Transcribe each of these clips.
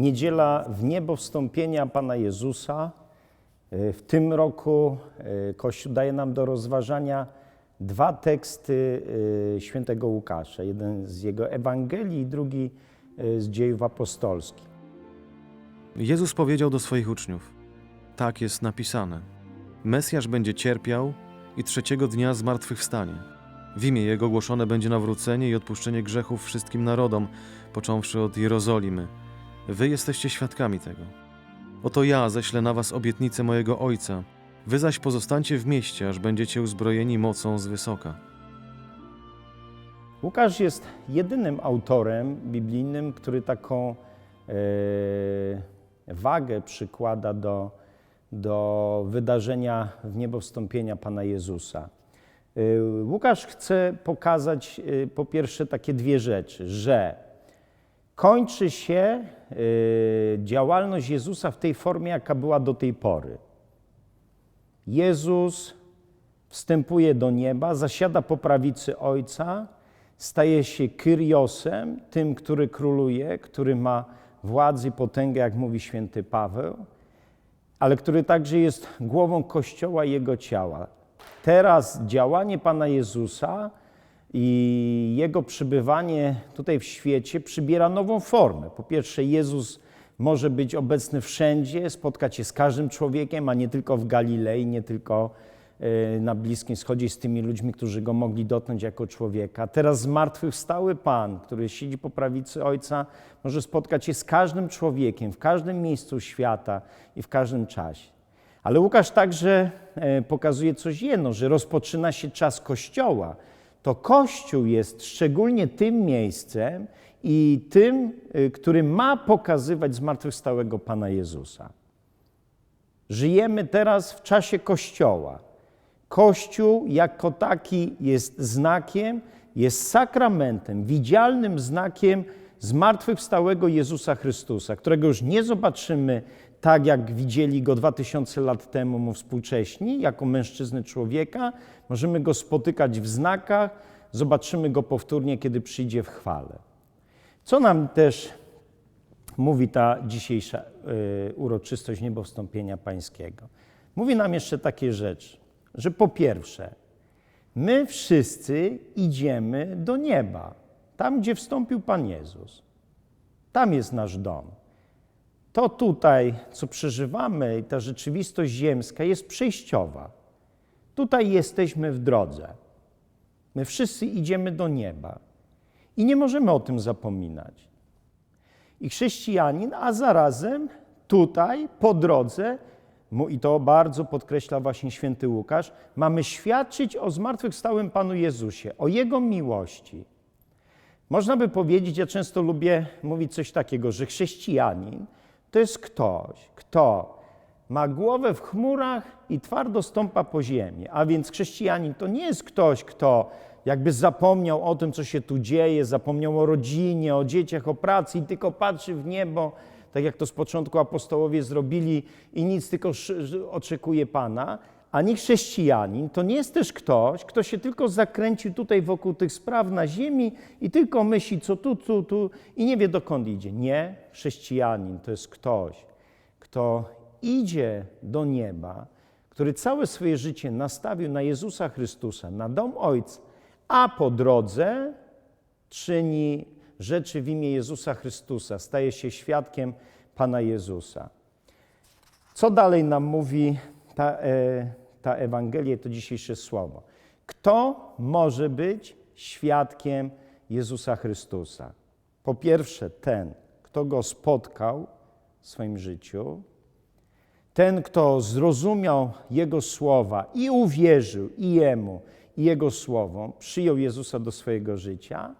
Niedziela w niebo wstąpienia Pana Jezusa. E, W tym roku e, Kościół daje nam do rozważania dwa teksty e, świętego Łukasza. Jeden z jego Ewangelii, drugi z dziejów apostolskich. Jezus powiedział do swoich uczniów: Tak jest napisane. Mesjasz będzie cierpiał i trzeciego dnia zmartwychwstanie. W imię Jego głoszone będzie nawrócenie i odpuszczenie grzechów wszystkim narodom, począwszy od Jerozolimy. Wy jesteście świadkami tego. Oto ja ześlę na was obietnicę mojego Ojca. Wy zaś pozostańcie w mieście, aż będziecie uzbrojeni mocą z wysoka. Łukasz jest jedynym autorem biblijnym, który taką e, wagę przykłada do, do wydarzenia w niebo wstąpienia Pana Jezusa. E, Łukasz chce pokazać e, po pierwsze takie dwie rzeczy, że kończy się e, działalność Jezusa w tej formie, jaka była do tej pory. Jezus wstępuje do nieba, zasiada po prawicy Ojca, staje się Kyriosem, tym, który króluje, który ma władzę i potęgę, jak mówi święty Paweł, ale który także jest głową Kościoła i Jego ciała. Teraz działanie Pana Jezusa i Jego przybywanie tutaj w świecie przybiera nową formę. Po pierwsze, Jezus może być obecny wszędzie, spotkać się z każdym człowiekiem, a nie tylko w Galilei, nie tylko e, na Bliskim Wschodzie z tymi ludźmi, którzy go mogli dotknąć jako człowieka. Teraz zmartwychwstały Pan, który siedzi po prawicy Ojca, może spotkać się z każdym człowiekiem w każdym miejscu świata i w każdym czasie. Ale Łukasz także e, pokazuje coś jedno, że rozpoczyna się czas Kościoła. To Kościół jest szczególnie tym miejscem i tym, y, który ma pokazywać zmartwychwstałego Pana Jezusa. Żyjemy teraz w czasie Kościoła. Kościół jako taki jest znakiem, jest sakramentem, widzialnym znakiem zmartwychwstałego Jezusa Chrystusa, którego już nie zobaczymy tak, jak widzieli go 2000 lat temu mu współcześni, jako mężczyzny człowieka. Możemy go spotykać w znakach, zobaczymy go powtórnie, kiedy przyjdzie w chwale. Co nam też mówi ta dzisiejsza y, uroczystość niebowstąpienia pańskiego? Mówi nam jeszcze takie rzeczy, że po pierwsze, my wszyscy idziemy do nieba, tam gdzie wstąpił Pan Jezus. Tam jest nasz dom. To tutaj, co przeżywamy, i ta rzeczywistość ziemska jest przejściowa. Tutaj jesteśmy w drodze. My wszyscy idziemy do nieba. I nie możemy o tym zapominać. I chrześcijanin, a zarazem tutaj po drodze, i to bardzo podkreśla właśnie święty Łukasz, mamy świadczyć o zmartwychwstałym Panu Jezusie, o Jego miłości. Można by powiedzieć, ja często lubię mówić coś takiego, że chrześcijanin to jest ktoś, kto ma głowę w chmurach i twardo stąpa po ziemi. A więc chrześcijanin to nie jest ktoś, kto jakby zapomniał o tym, co się tu dzieje, zapomniał o rodzinie, o dzieciach, o pracy i tylko patrzy w niebo, tak jak to z początku apostołowie zrobili i nic, tylko oczekuje Pana. Ani chrześcijanin to nie jest też ktoś, kto się tylko zakręcił tutaj wokół tych spraw na ziemi i tylko myśli, co tu, tu, tu i nie wie dokąd idzie. Nie, chrześcijanin to jest ktoś, kto idzie do nieba, który całe swoje życie nastawił na Jezusa Chrystusa, na dom Ojca, a po drodze czyni rzeczy w imię Jezusa Chrystusa, staje się świadkiem Pana Jezusa. Co dalej nam mówi ta, e, ta Ewangelia, to dzisiejsze słowo? Kto może być świadkiem Jezusa Chrystusa? Po pierwsze, ten, kto go spotkał w swoim życiu, ten, kto zrozumiał Jego słowa i uwierzył i Jemu, i Jego słowom, przyjął Jezusa do swojego życia.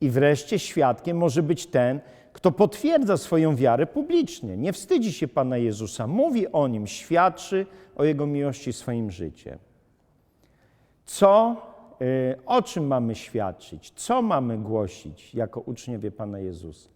I wreszcie świadkiem może być ten, kto potwierdza swoją wiarę publicznie, nie wstydzi się Pana Jezusa, mówi o nim, świadczy o Jego miłości swoim życiem. Co, y, o czym mamy świadczyć? Co mamy głosić jako uczniowie Pana Jezusa?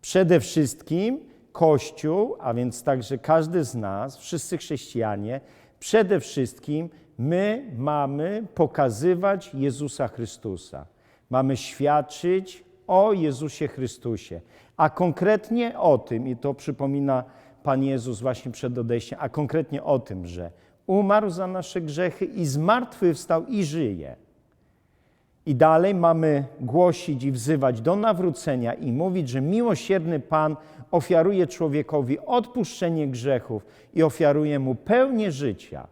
Przede wszystkim Kościół, a więc także każdy z nas, wszyscy chrześcijanie, przede wszystkim my mamy pokazywać Jezusa Chrystusa. Mamy świadczyć o Jezusie Chrystusie, a konkretnie o tym, i to przypomina Pan Jezus właśnie przed odejściem, a konkretnie o tym, że umarł za nasze grzechy i zmartwychwstał i żyje. I dalej mamy głosić i wzywać do nawrócenia i mówić, że miłosierny Pan ofiaruje człowiekowi odpuszczenie grzechów i ofiaruje mu pełnię życia.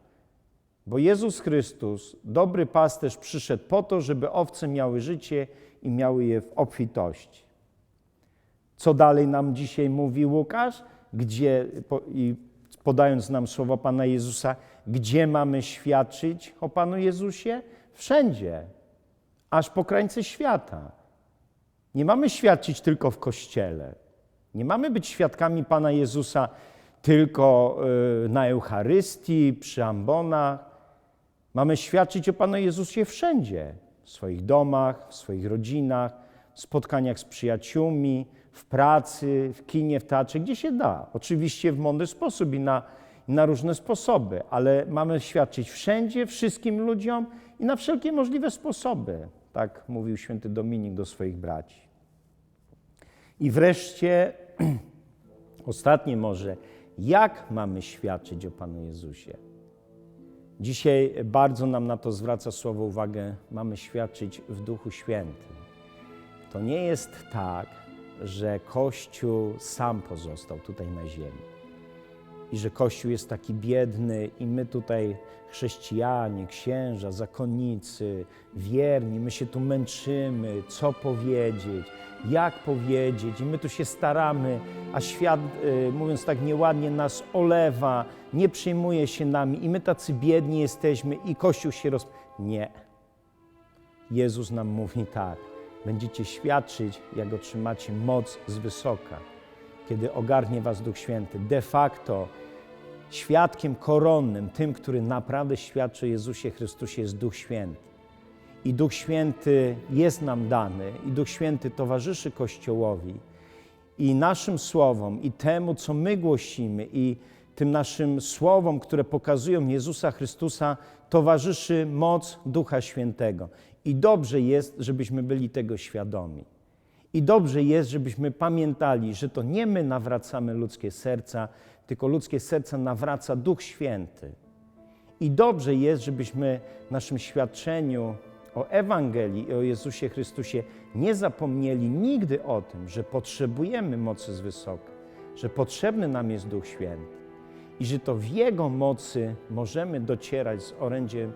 Bo Jezus Chrystus, dobry pasterz, przyszedł po to, żeby owce miały życie i miały je w obfitości. Co dalej nam dzisiaj mówi Łukasz? Gdzie, i podając nam słowa Pana Jezusa, gdzie mamy świadczyć o Panu Jezusie? Wszędzie, aż po krańce świata. Nie mamy świadczyć tylko w kościele. Nie mamy być świadkami Pana Jezusa tylko y, na Eucharystii, przy ambonach. Mamy świadczyć o Panu Jezusie wszędzie. W swoich domach, w swoich rodzinach, w spotkaniach z przyjaciółmi, w pracy, w kinie, w teatrze, gdzie się da. Oczywiście w mądry sposób i na, i na różne sposoby, ale mamy świadczyć wszędzie, wszystkim ludziom i na wszelkie możliwe sposoby. Tak mówił święty Dominik do swoich braci. I wreszcie, ostatnie może, jak mamy świadczyć o Panu Jezusie? Dzisiaj bardzo nam na to zwraca słowo uwagę, mamy świadczyć w Duchu Świętym. To nie jest tak, że Kościół sam pozostał tutaj na ziemi i że Kościół jest taki biedny i my tutaj chrześcijanie, księża, zakonnicy, wierni, my się tu męczymy, co powiedzieć, jak powiedzieć i my tu się staramy, a świat, y, mówiąc tak nieładnie, nas olewa, nie przyjmuje się nami i my tacy biedni jesteśmy i Kościół się roz... Nie. Jezus nam mówi tak, będziecie świadczyć, jak otrzymacie moc z wysoka, kiedy ogarnie was Duch Święty. De facto świadkiem koronnym, tym, który naprawdę świadczy o Jezusie Chrystusie, jest Duch Święty. I Duch Święty jest nam dany, i Duch Święty towarzyszy Kościołowi, i naszym słowom, i temu, co my głosimy, i tym naszym słowom, które pokazują Jezusa Chrystusa, towarzyszy moc Ducha Świętego. I dobrze jest, żebyśmy byli tego świadomi. I dobrze jest, żebyśmy pamiętali, że to nie my nawracamy ludzkie serca, tylko ludzkie serca nawraca Duch Święty. I dobrze jest, żebyśmy w naszym świadczeniu o Ewangelii i o Jezusie Chrystusie nie zapomnieli nigdy o tym, że potrzebujemy mocy z wysoka, że potrzebny nam jest Duch Święty i że to w Jego mocy możemy docierać z orędziem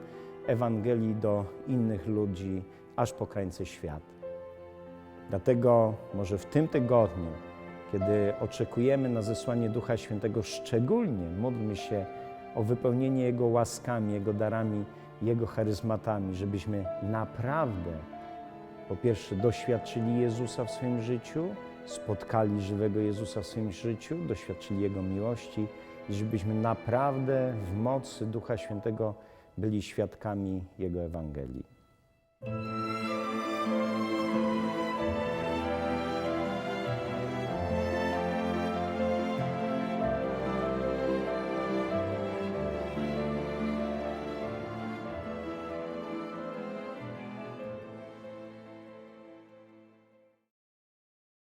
Ewangelii do innych ludzi, aż po krańce świata. Dlatego może w tym tygodniu, kiedy oczekujemy na zesłanie Ducha Świętego, szczególnie módlmy się o wypełnienie Jego łaskami, Jego darami, Jego charyzmatami, żebyśmy naprawdę po pierwsze doświadczyli Jezusa w swoim życiu, spotkali żywego Jezusa w swoim życiu, doświadczyli Jego miłości i żebyśmy naprawdę w mocy Ducha Świętego byli świadkami Jego Ewangelii.